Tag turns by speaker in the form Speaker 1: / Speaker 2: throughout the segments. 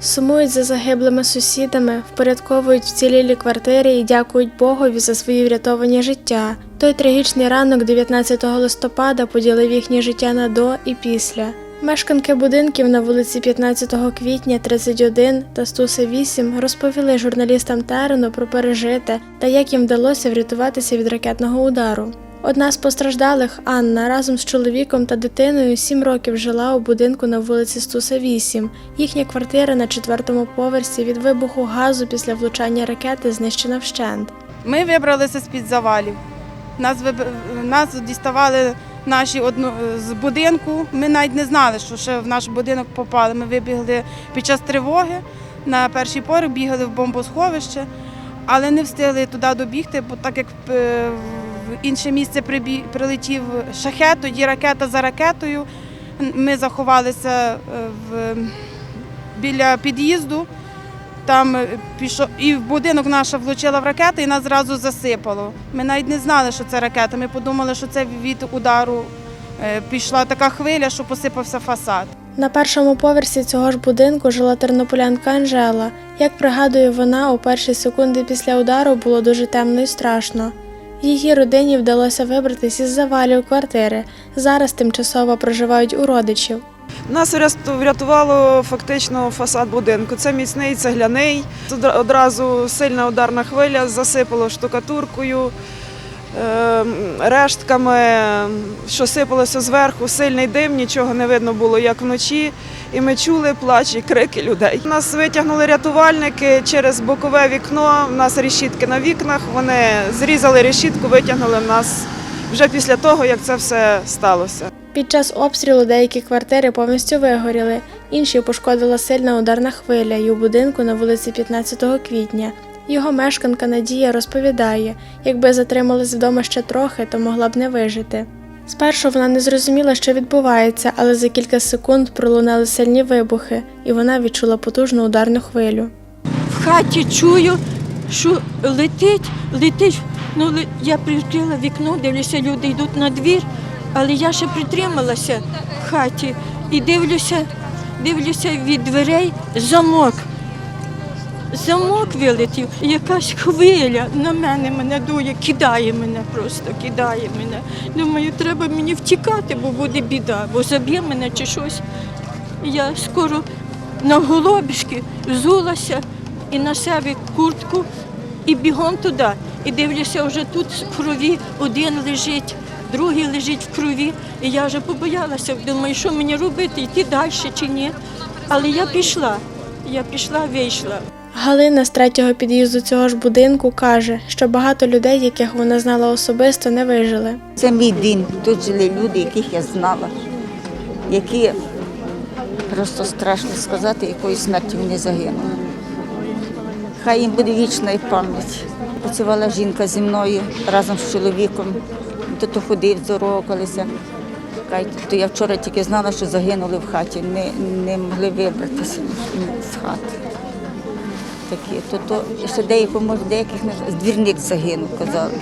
Speaker 1: Сумують за загиблими сусідами, впорядковують вцілілі квартири і дякують Богові за свої врятовані життя. Той трагічний ранок 19 листопада поділив їхнє життя на до і після. Мешканки будинків на вулиці 15 квітня 31 та Стуса 8 розповіли журналістам терену про пережите та як їм вдалося врятуватися від ракетного удару. Одна з постраждалих, Анна, разом з чоловіком та дитиною сім років жила у будинку на вулиці Стуса 8. Їхня квартира на четвертому поверсі від вибуху газу після влучання ракети знищена вщент.
Speaker 2: Ми вибралися з-під завалів. Нас, виб- нас діставали наші одно... з будинку. Ми навіть не знали, що ще в наш будинок попали. Ми вибігли під час тривоги на перший поверх, бігали в бомбосховище, але не встигли туди добігти, бо так як е, інше місце прибі... прилетів шахет, тоді ракета за ракетою. Ми заховалися е, в... біля під'їзду. Там е, пішов і в будинок наша влучила в ракету і нас зразу засипало. Ми навіть не знали, що це ракета. Ми подумали, що це від удару е, пішла така хвиля, що посипався фасад.
Speaker 1: На першому поверсі цього ж будинку жила тернополянка Анжела. Як пригадує вона, у перші секунди після удару було дуже темно і страшно. Її родині вдалося вибратись із завалів квартири. Зараз тимчасово проживають у родичів.
Speaker 3: Нас врятувало фактично фасад будинку. Це міцний цегляний. Тут Одразу сильна ударна хвиля засипало штукатуркою, рештками, що сипалося зверху, сильний дим, нічого не видно було, як вночі. І ми чули плач і крики людей. Нас витягнули рятувальники через бокове вікно. У нас решітки на вікнах. Вони зрізали решітку, витягнули нас вже після того, як це все сталося.
Speaker 1: Під час обстрілу деякі квартири повністю вигоріли, інші пошкодила сильна ударна хвиля і у будинку на вулиці 15 квітня. Його мешканка Надія розповідає, якби затрималась вдома ще трохи, то могла б не вижити. Спершу вона не зрозуміла, що відбувається, але за кілька секунд пролунали сильні вибухи, і вона відчула потужну ударну хвилю.
Speaker 4: в хаті чую, що летить, летить. Ну, я відкрила вікно, дивлюся, люди йдуть на двір, але я ще притрималася в хаті і дивлюся, дивлюся від дверей замок. Замок вилетів, якась хвиля на мене мене дує, кидає мене просто, кидає мене. Думаю, треба мені втікати, бо буде біда, бо заб'є мене чи щось. Я скоро на голобішки взулася і на себе куртку і бігом туди. І дивлюся, вже тут в крові один лежить, другий лежить в крові. І я вже побоялася, думаю, що мені робити, йти далі чи ні. Але я пішла, я пішла, вийшла.
Speaker 1: Галина з третього під'їзду цього ж будинку каже, що багато людей, яких вона знала особисто, не вижили.
Speaker 5: Це мій дім. Тут жили люди, яких я знала, які просто страшно сказати, якою смертю вони загинули. Хай їм буде вічна пам'ять. Працювала жінка зі мною разом з чоловіком. То то ходив здоровкалися. То я вчора тільки знала, що загинули в хаті, не, не могли вибратися з хати. Такі. То, ще деяко, може, деяких двірник загинув, казали.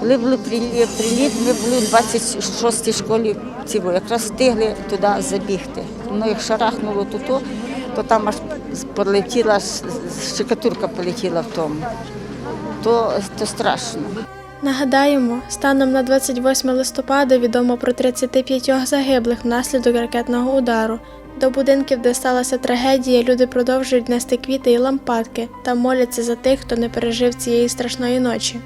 Speaker 5: Коли був приліт, приліт, ми були в 26-й школі, ціло, якраз встигли туди забігти. Ну, як шарахнуло то, то, то там аж полетіла, шикатурка полетіла в тому. То, то страшно.
Speaker 1: Нагадаємо, станом на 28 листопада відомо про 35 загиблих внаслідок ракетного удару. До будинків, де сталася трагедія, люди продовжують нести квіти і лампадки та моляться за тих, хто не пережив цієї страшної ночі.